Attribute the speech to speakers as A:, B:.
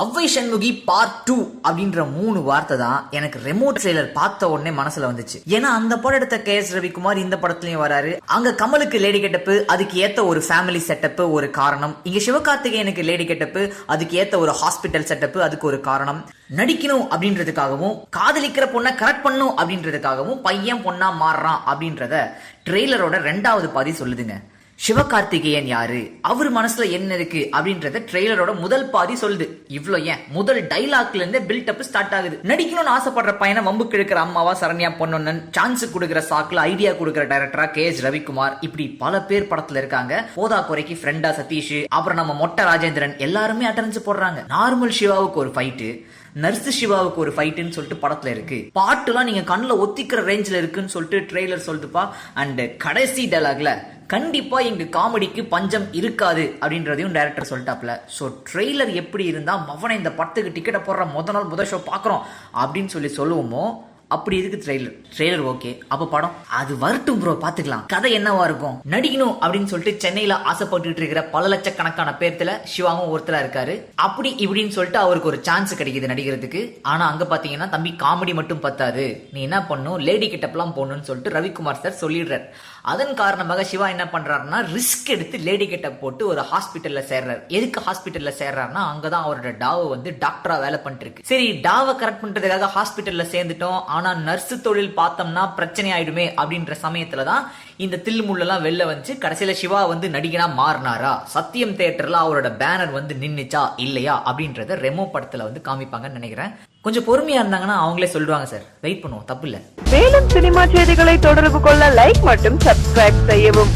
A: Avvai Shanmughi part two அப்படின்ற மூணு வார்த்தை தான் எனக்கு ரெமோட் ட்ரெய்லர் பார்த்த உடனே மனசுல வந்துச்சு. ஏன்னா அந்த படம் எடுத்த கே எஸ் ரவிக்குமார் இந்த படத்துலயும் வராரு. அங்க கமலுக்கு லேடி கெட்டப்பு அதுக்கு ஏத்த ஒரு ஃபேமிலி செட்டப் ஒரு காரணம். இங்க சிவகார்த்திகேயனுக்கு லேடி கெட்டப்பு அதுக்கு ஏத்த ஒரு ஹாஸ்பிட்டல் செட்டப் அதுக்கு ஒரு காரணம். நடிக்கணும் அப்படின்றதுக்காகவும் காதலிக்கிற பொண்ணை கரெக்ட் பண்ணும் அப்படின்றதுக்காகவும் பையன் பொண்ணா மாறுறான் அப்படின்றத ட்ரெய்லரோட ரெண்டாவது பாதி சொல்லுதுங்க. சிவகார்த்திகேயன் யாரு? அவர் மனசுல என்ன இருக்கு? அப்படின்றத ட்ரெய்லரோட முதல் பாதி சொல்லுது. இவ்வளோ ஏன்? முதல் டைலாக்ல இருந்தே பில்ட் அப் ஸ்டார்ட் ஆகுது. நடிக்கணும்னு ஆசைப்படுற பையனை வம்புக்கு எடுக்கிற அம்மாவா சரண்யா பொன்னொன்னன் சான்ஸ் கொடுக்குற சாக்குல ஐடியா கொடுக்குற டைரக்டரா கே எஸ் ரவிக்குமார். இப்படி பல பேர் படத்துல இருக்காங்க. போதா குறைக்கு ஃப்ரெண்டா சதீஷ் அப்புறம் நம்ம மொட்டை ராஜேந்திரன் எல்லாருமே அட்டன்ஸ் போடுறாங்க. நார்மல் சிவாவுக்கு ஒரு ஃபைட்டு நர்ஸ் சிவாவுக்கு ஒரு ஃபைட்டுன்னு சொல்லிட்டு படத்துல இருக்கு. பாட்டுலாம் நீங்க கண்ணுல ஒத்திக்கிற ரேஞ்சில் இருக்குன்னு சொல்லிட்டு ட்ரெய்லர் சொல்லிட்டுப்பா அண்ட் கடைசி டைலாக்ல கண்டிப்பா இந்த காமெடிக்கு பஞ்சம் இருக்காது அப்படின்றதையும் டேரக்டர் சொல்லிட்டாப்ல ஸோ ட்ரெய்லர் எப்படி இருந்தால் மவனை இந்த படத்துக்கு டிக்கெட்டை போடுற முத நாள் முதல் ஷோ பார்க்குறோம் அப்படின்னு சொல்லி சொல்லுவோமோ அப்படி இருக்கு ட்ரெய்லர் ட்ரெய்லர் ஓகே அப்ப படம் அது வரட்டும் ப்ரோ பாத்துக்கலாம். கதை என்னவா இருக்கும்? நடிக்கணும் அப்படின்னு சொல்லிட்டு சென்னையில ஆசைப்பட்டுட்டு இருக்கிற பல லட்சக்கணக்கான பேர்த்துல சிவாவும் ஒருத்தரா இருக்காரு. அப்படி இப்படின்னு சொல்லிட்டு அவருக்கு ஒரு சான்ஸ் கிடைக்குது நடிக்கிறதுக்கு. ஆனா அங்க பாத்தீங்கன்னா தம்பி காமெடி மட்டும் பத்தாது. நீ என்ன பண்ணும் லேடி கிட்டப்லாம் போடணும்னு சொல்லிட்டு ரவிக்குமார் சார் சொல்லிடுறார். அதன் காரணமாக சிவா என்ன பண்றாருன்னா ரிஸ்க் எடுத்து லேடி கெட்டப் போட்டு ஒரு ஹாஸ்பிட்டல்ல சேர்றாரு. எதுக்கு ஹாஸ்பிட்டல்ல சேர்றாருன்னா அங்கதான் அவரோட டாவை வந்து டாக்டரா வேலை பண்ணிட்டு இருக்கு. சரி டாவை கரெக்ட் பண்றதுக்காக ஹாஸ்பிட்டல்ல சேர்ந்துட்டோம். ஆனா நர்ஸ் தொழில் பார்த்தோம்னா பிரச்சனை ஆயிடுமே அப்படின்ற சமயத்துல தான் இந்த தில்முள்ளெல்லாம் வெளில வந்து கடைசியில சிவா வந்து நடிகனா மாறினாரா? சத்தியம் தேட்டரில் அவரோட பேனர் வந்து நின்னுச்சா? இல்லையா? அப்படின்றத ரெமோ படத்துல வந்து காமிப்பாங்கன்னு நினைக்கிறேன். கொஞ்சம் பொறுமையா இருந்தாங்கன்னா அவங்களே சொல்லுவாங்க சார். வெயிட் பண்ணுவோம். தப்பு இல்லை.
B: மேலும் சினிமா செய்திகளை தொடர்பு கொள்ள லைக் மற்றும் சப்ஸ்கிரைப் செய்யவும்.